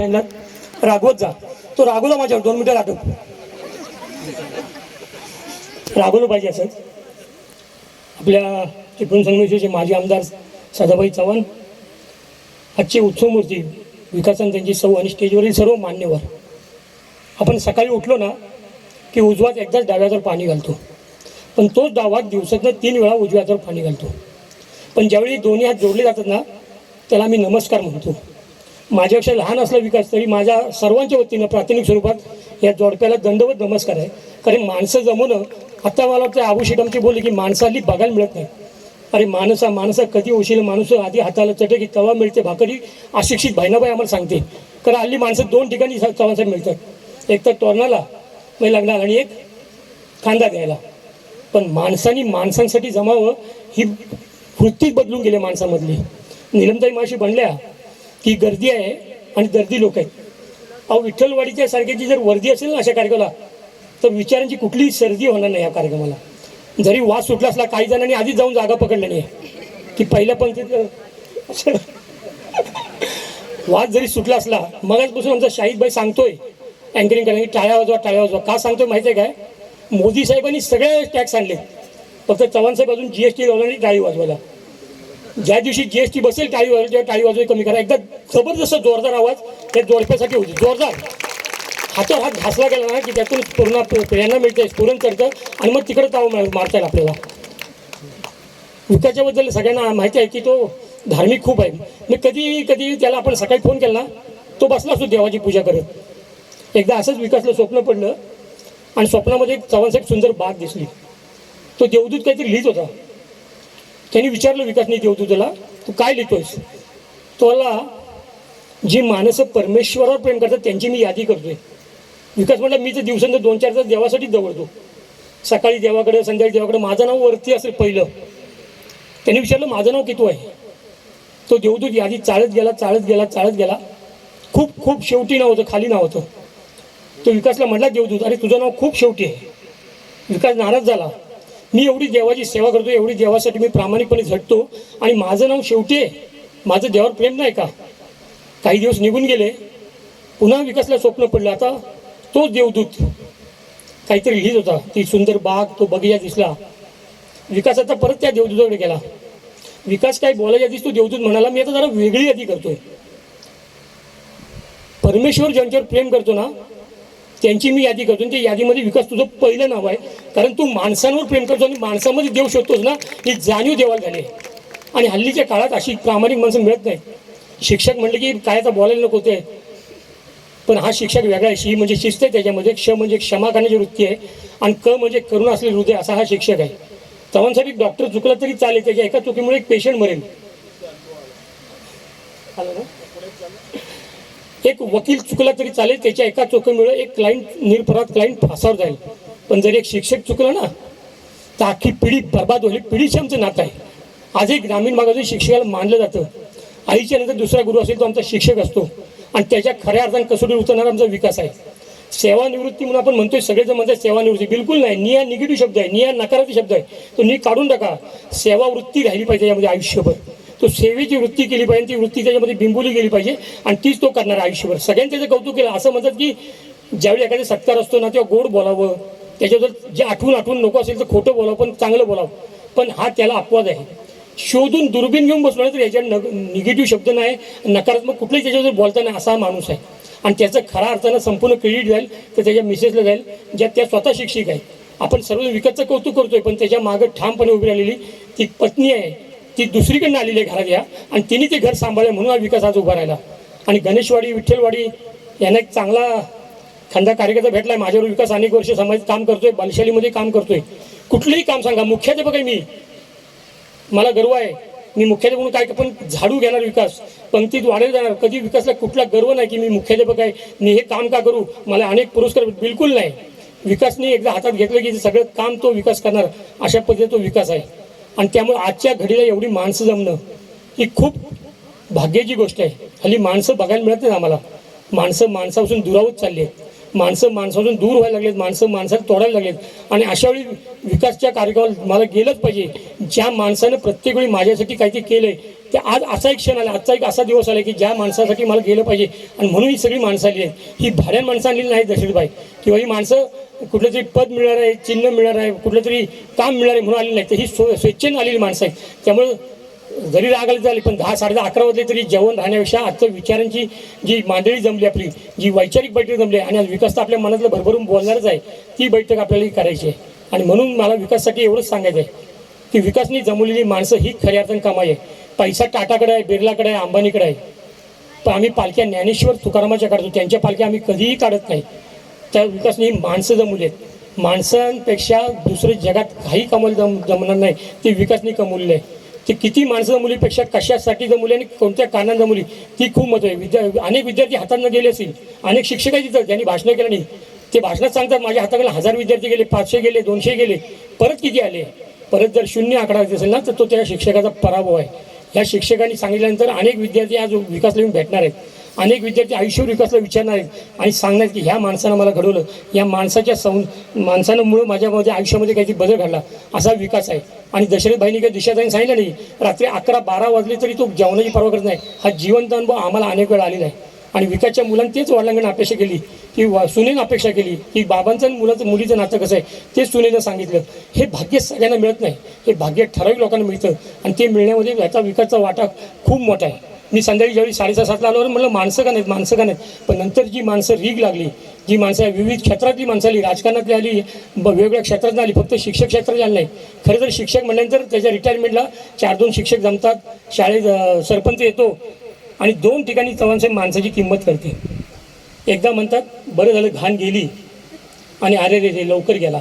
सांगितलं. रागवत जा. तो रागवला माझ्यावर दोन मिनिटं रागव रागवलं पाहिजे असं. आपल्या चिपळूण संघटनेचे माजी आमदार सदाभाई चव्हाण आजचे उत्सव मूर्ती विकासन त्यांची सौ आणि स्टेजवरील सर्व मान्यवर. आपण सकाळी उठलो ना की उजवात एकदाच डाव्यावर पाणी घालतो. पण तोच डावात दिवसातनं तीन वेळा उजव्यावर पाणी घालतो. पण ज्यावेळी दोन्ही हात जोडले जातात ना त्याला मी नमस्कार म्हणतो. माझ्यापेक्षा लहान असला विकास तरी माझ्या सर्वांच्या वतीनं प्राथमिक स्वरूपात या जोडप्याला दंडवत नमस्कार आहे. कारण माणसं जमवणं आता मला वाटतं आबू शेठ बोलले की माणसाली बघायला मिळत नाही. अरे माणसा माणसा कधी होशील माणूस आधी हाताला चटकी तवा मिळते भाकरी अशिक्षित बहिणाबाई आम्हाला सांगते. कारण हल्ली माणसं दोन ठिकाणी चव्हाणसाहेब मिळतात. एक तर तोरणाला म्हणजे लग्नाला आणि एक कांदा द्यायला पण माणसानी माणसांसाठी जमावं ही वृत्तीच बदलून गेली माणसामधली. निलमताई माशी बनल्या की गर्दी आहे आणि दर्दी लोक आहेत. अहो विठ्ठलवाडीच्या सारख्याची जर वर्दी असेल ना अशा कार्यक्रमाला तर विचारांची कुठलीही सर्दी होणार नाही या कार्यक्रमाला. जरी वास सुटला असला काही जणांनी आधीच जाऊन जागा पकडलेली आहे की पहिल्या पंक्तीत वाद जरी सुटला असला मगाचपासून आमचा शाहीदबाई सांगतोय अँकरिंग करायला की टाळ्या वाजवा टाळ्या वाजवा. का सांगतोय माहिती आहे काय? मोदी साहेबांनी सगळे टॅक्स आणले फक्त चव्हाण साहेब अजून जी एस टी लावला आणि टाळी वाजवायला. ज्या दिवशी जी एस टी बसेल टाळी वाजवायला तेव्हा टाळी कमी करा. एकदा जबरदस्त जोरदार आवाज त्या जोडप्यासाठी होती. जोरदार. हातावर हात घासला गेला ना की त्यातून पूर्ण प्रेरणा मिळते स्फुरण चढतं आणि मग तिकडे ताव मारता येईल आपल्याला. विकासाबद्दल सगळ्यांना माहिती आहे की तो धार्मिक खूप आहे. मी कधी कधी त्याला आपण सकाळी फोन केला ना तो बसला असतो देवाची पूजा करत. एकदा असंच विकासला स्वप्न पडलं आणि स्वप्नामध्ये एक चव्हाणसाहेब सुंदर बाग दिसली. तो देवदूत काहीतरी लिहित होता. त्यांनी विचारलं विकासने देऊ तू काय लिहितोयस? तो मला जी माणसं परमेश्वरावर प्रेम करतात त्यांची मी यादी करतोय. विकास म्हटलं मी तर दिवसांत दोन चार तास देवासाठी दवडतो. सकाळी देवाकडे संध्याकाळी देवाकडे माझं नाव वरती असेल पहिलं. त्यांनी विचारलं माझं नाव किती आहे? तो देवदूत यादी चाळत गेला चाळत गेला चाळत गेला. खूप खूप शेवटी नाव होतं खाली नाव होतं. तो विकासला म्हटला देवदूत अरे तुझं नाव खूप शेवटी आहे. विकास नाराज झाला. मी एवढी देवाची सेवा करतो एवढी देवासाठी मी प्रामाणिकपणे झटतो. आणि माझं नाव शेवटी आहे. माझं देवावर प्रेम नाही का? काही दिवस निघून गेले. पुन्हा विकासला स्वप्न पडलं. आता तोच देवदूत काहीतरी लिहित होता. ती सुंदर बाग तो बगिया दिसला. विकास आता परत त्या देवदूताकडे गेला. विकास काय बोलायच्या आधीच तो देवदूत म्हणाला मी आता जरा वेगळी यादी करतोय. परमेश्वर ज्यांच्यावर प्रेम करतो ना त्यांची मी यादी करतो. आणि त्या यादीमध्ये विकास तुझं पहिलं नाव आहे. कारण तू माणसांवर प्रेम करतो आणि माणसामध्ये देव शोधतोस ना ही जाणीव देवाला झाली आणि हल्लीच्या काळात अशी प्रामाणिक माणसं मिळत नाही शिक्षक म्हणले की काय आता बोलायला नको ते. पण हा शिक्षक वेगळा आहे. शी म्हणजे शिस्त आहे त्याच्यामध्ये क्ष म्हणजे क्षमा करण्याची वृत्ती आहे आणि क म्हणजे करुण असलेले हृदय असा हा शिक्षक आहे. चव्हाणसाठी डॉक्टर चुकला तरी चालेल. त्याच्या एका चुकीमुळे एक पेशंट मरेल. ना? एक वकील चुकला तरी चालेल. त्याच्या एका चुकीमुळे एक क्लायंट निरपराध क्लायंट फासावर जाईल. पण जर एक शिक्षक चुकलं ना तर अख्खी पिढी बर्बाद होईल. पिढीशी आमचं नातं आहे. आजही ग्रामीण भागातून शिक्षकाला मानलं जातं आईच्या नंतर दुसरा गुरु असेल तो आमचा शिक्षक असतो. आणि त्याच्या खऱ्या अर्थानं कसोटी उतरणारा आमचा विकास आहे. सेवानिवृत्ती म्हणून आपण म्हणतोय सगळेजण म्हणतात सेवानिवृत्ती. बिलकुल नाही. निया निगेटिव्ह शब्द आहे. निया नकारात्मक शब्द आहे. तो नी काढून टाका. सेवावृत्ती राहिली पाहिजे यामध्ये आयुष्यभर. तो सेवेची वृत्ती केली पाहिजे ती वृत्ती त्याच्यामध्ये बिंबवली गेली पाहिजे आणि तीच तो करणार आयुष्यभर. सगळ्यांनी त्याचं कौतुक केलं. असं म्हणतात की ज्यावेळी एखादा सत्कार असतो ना तेव्हा गोड बोलावं. त्याच्याबद्दल जे आठवून आठवून नको असेल तर खोटं बोलावं पण चांगलं बोलावं. पण हा त्याला अपवाद आहे. शोधून दुर्बीन घेऊन बसलो नाही तर याच्यावर निगेटिव्ह शब्द नाही नकारात्मक कुठल्याही त्याच्यावर बोलता नाही असा हा माणूस आहे. आणि त्याचं खरा अर्थानं संपूर्ण क्रेडिट जाईल तर त्याच्या मिसेसला जाईल ज्या त्या स्वतः शिक्षिक आहेत. आपण सर्व विकतचं कौतुक करतोय पण त्याच्या मागं ठामपणे उभी राहिलेली ती पत्नी आहे. ती दुसरीकडनं आलेली आहे घरात या. आणि तिने ते घर सांभाळलं म्हणून हा विकास आज उभा राहिला. आणि गणेशवाडी विठ्ठलवाडी यांना एक चांगला खंदा कार्यकर्ता भेटलाय माझ्यावर विकास अनेक वर्ष समाजात काम करतोय बालशालीमध्ये काम करतोय. कुठलंही काम सांगा मुख्याध्यापक आहे मी. मला गर्व आहे. मी मुख्याध्यापक म्हणून काय पण झाडू घेणार विकास. पंक्तीत वाढत जाणार. कधी विकासला कुठला गर्व नाही की मी मुख्याध्यापक आहे मी हे काम का करू? मला अनेक पुरस्कार बिलकुल नाही. विकासने एकदा हातात घेतलं की सगळं काम तो विकास करणार. अशा पद्धतीने तो विकास आहे. आणि त्यामुळे आजच्या घडीला एवढी माणसं जमणं ही खूप भाग्याची गोष्ट आहे. हल्ली माणसं बघायला मिळत नाही आम्हाला. माणसं माणसापासून दुरावत चालली आहेत. माणसं माणसापासून दूर व्हायला लागलेत माणसं माणसाला तोडायला लागलेत. आणि अशा वेळी विकासच्या कार्यक्रमाला मला गेलंच पाहिजे. ज्या माणसानं प्रत्येक वेळी माझ्यासाठी काहीतरी केलंय ते आज असा एक क्षण आला आजचा एक असा दिवस आला की ज्या माणसासाठी मला गेलं पाहिजे. आणि म्हणून ही सगळी माणसं आली आहेत. ही भाड्या माणसं आलेली नाही दशरथबाई. किंवा ही माणसं कुठलं तरी पद मिळणार आहे चिन्ह मिळणार आहे कुठलं तरी काम मिळणार आहे म्हणून आलेली नाही तर ही स्व स्वेच्छेने आलेली माणसं आहेत. त्यामुळं जरी राग आले झाली पण दहा साडे दहा अकरा वाजले तरी जेवण राहण्यापेक्षा आजचं विचारांची जी मांडळी जमली आपली जी वैचारिक बैठक जमली आणि आज विकास तर आपल्या मनातलं भरभरून बोलणारच आहे ती बैठक आपल्याला करायची आहे. आणि म्हणून मला विकाससाठी एवढंच सांगायचं आहे की विकासनी जमवलेली माणसं ही खऱ्या अर्थानं कमाई आहे. पैसा टाटाकडे आहे बिर्लाकडे आहे अंबानीकडे आहे. पण आम्ही पालख्या ज्ञानेश्वर तुकारामाच्या काढतो त्यांच्या पालख्या आम्ही कधीही काढत नाही. त्या विकासनी माणसं जमवली आहेत. माणसांपेक्षा दुसरे जगात काही कमल जम जमणार नाही ते विकासनी कमवलेलं आहे. ते किती माणसं जमवलीपेक्षा कशासाठी जमवली आणि कोणत्या कारणाने जमवली ती खूप महत्त्व आहे. विद्या अनेक विद्यार्थी हातानं गेले असतील अनेक शिक्षक आहेत तिथं ज्यांनी भाषणं केलं नाही. ते भाषणात सांगतात माझ्या हाताकडे हजार विद्यार्थी गेले पाचशे गेले दोनशे गेले परत किती आले? परत जर शून्य आकडा असेल ना तर तो त्या शिक्षकाचा पराभव आहे. या शिक्षकांनी सांगितल्यानंतर अनेक विद्यार्थी आज विकास लिहून भेटणार आहेत. अनेक विद्यार्थी आयुष्यभर विकासला विचारणार आहेत आणि सांगणार की ह्या माणसानं मला घडवलं. या माणसाच्या सं माणसानं मुळे माझ्यामध्ये आयुष्यामध्ये काहीतरी बदल घडला. असा विकास आहे. आणि दशरथ भाईने काही दिशाताईने सांगितलं नाही. रात्री अकरा बारा वाजले तरी तो जेवणाची पर्वा करत नाही. हा जिवंत अनुभव आम्हाला अनेक वेळा आलेला आहे. आणि विकासच्या मुलांनी तेच वडिलांकडून अपेक्षा केली. की वा- सुनेनं अपेक्षा केली. की बाबांचं आणि मुलाचं मुलीचं नातं कसं आहे ते सुनेनं सांगितलं. हे भाग्य सगळ्यांना मिळत नाही. हे भाग्य ठराविक लोकांना मिळतं. आणि ते मिळण्यामध्ये याचा विकासचा वाटा खूप मोठा आहे. मी संध्याकाळी ज्यावेळी साडेसहा सातला आलो म्हटलं माणसं का नाहीत माणसं का नाहीत? पण नंतर जी माणसं रीग लागली जी माणसं विविध क्षेत्रातली माणसं आली राजकारणातली आली ब- वेगवेगळ्या क्षेत्रात आली फक्त शिक्षक क्षेत्रात आली नाही. खरं तर शिक्षक म्हटल्यानंतर त्याच्या रिटायरमेंटला चार दोन शिक्षक जमतात शाळेत सरपंच येतो आणि दोन ठिकाणी चव्हाणसाहेब माणसाची किंमत करते. एकदा म्हणतात बरं झालं घाण गेली आणि अरे रे रे लवकर गेला.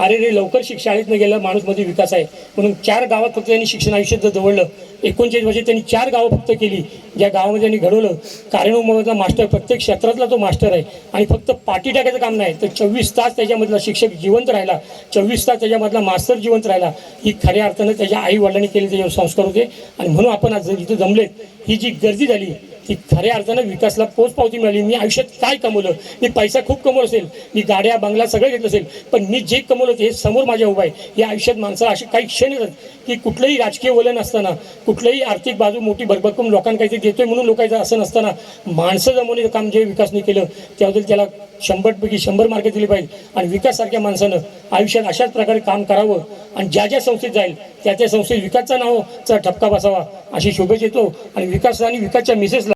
अरे रे लवकर शाळेतनं गेलं माणूसमध्ये विकास आहे. म्हणून चार गावात फक्त त्यांनी शिक्षण आयुष्यात जवळलं. एकोणचाळीस वर्षे त्यांनी चार गावं फक्त केली. ज्या गावामध्ये त्यांनी घडवलं कार्यानुभवाचा मास्टर प्रत्येक क्षेत्रातला तो मास्टर आहे. आणि फक्त पाठी टाकायचं काम नाही तर चोवीस तास त्याच्यामधला शिक्षक जिवंत राहिला. चोवीस तास त्याच्यामधला मास्तर जिवंत राहिला. ही खऱ्या अर्थानं त्याच्या आई वडिलांनी केले त्याच्यावर संस्कार होते. आणि म्हणून आपण आज इथं जमलेत ही जी गर्दी झाली की खऱ्या अर्थानं विकासला पोचपावती मिळाली. मी आयुष्यात काय कमवलं? मी पैसा खूप कमवलं असेल. मी गाड्या बंगला सगळं घेतलं असेल. पण मी जे कमवलं ते समोर माझ्या उभं आहे. या आयुष्यात माणसाला असे काही क्षण येतात की कुठलंही राजकीय वलन असताना कुठलंही आर्थिक बाजू मोठी भरभक्कम लोकांना काहीतरी देतोय म्हणून लोकांचं असं नसताना माणसं जमवण्याचं काम जे विकासने केलं त्याबद्दल त्याला शंभरपैकी शंभर मार्क दिले पाहिजे आणि विकाससारख्या माणसानं आयुष्यात अशाच प्रकारे काम करावं आणि ज्या ज्या संस्थेत जाईल त्या त्या संस्थेत विकासचा नावाचा ठपका बसावा अशी शोभेच येतो आणि विकास आणि विकासच्या मिसेसला